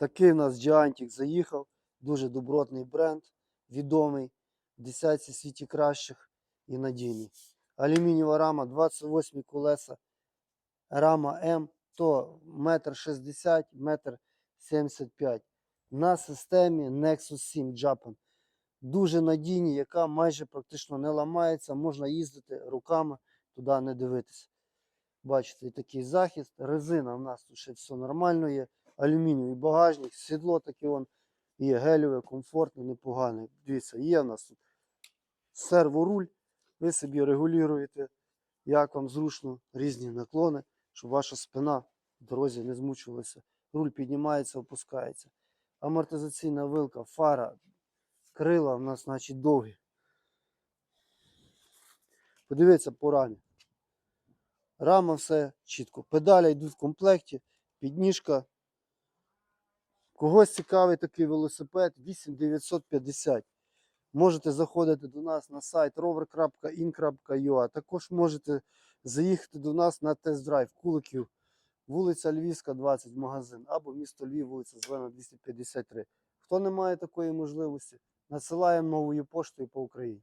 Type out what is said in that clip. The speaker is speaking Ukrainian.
Такий в нас Giantic заїхав. Дуже добротний бренд, відомий в десятці світі кращих і надійний. Алюмінієва рама, 28 колеса, рама М, то метр 60, метр 75. На системі Nexus 7 Japan. Дуже надійні, яка майже практично не ламається, можна їздити руками, туди не дивитися. Бачите, такий захист. Резина в нас тут ще все нормально є. Алюмінієвий багажник, сідло таке он є гелеве, комфортне, непогане. Дивіться, є в нас тут серворуль. Ви собі регулюєте, як вам зручно, різні наклони, щоб ваша спина в дорозі не змучувалася. Руль піднімається, опускається. Амортизаційна вилка, фара, крила в нас, значить, довгі. Подивіться по рамі. Рама все чітко. Педалі йдуть в комплекті, підніжка. Когось цікавий такий велосипед 8950. Можете заходити до нас на сайт rover.in.ua. Також можете заїхати до нас на тест-драйв Куликів, вулиця Львівська, 20, магазин, або місто Львів, вулиця Зелена, 253. Хто не має такої можливості, надсилаємо новою поштою по Україні.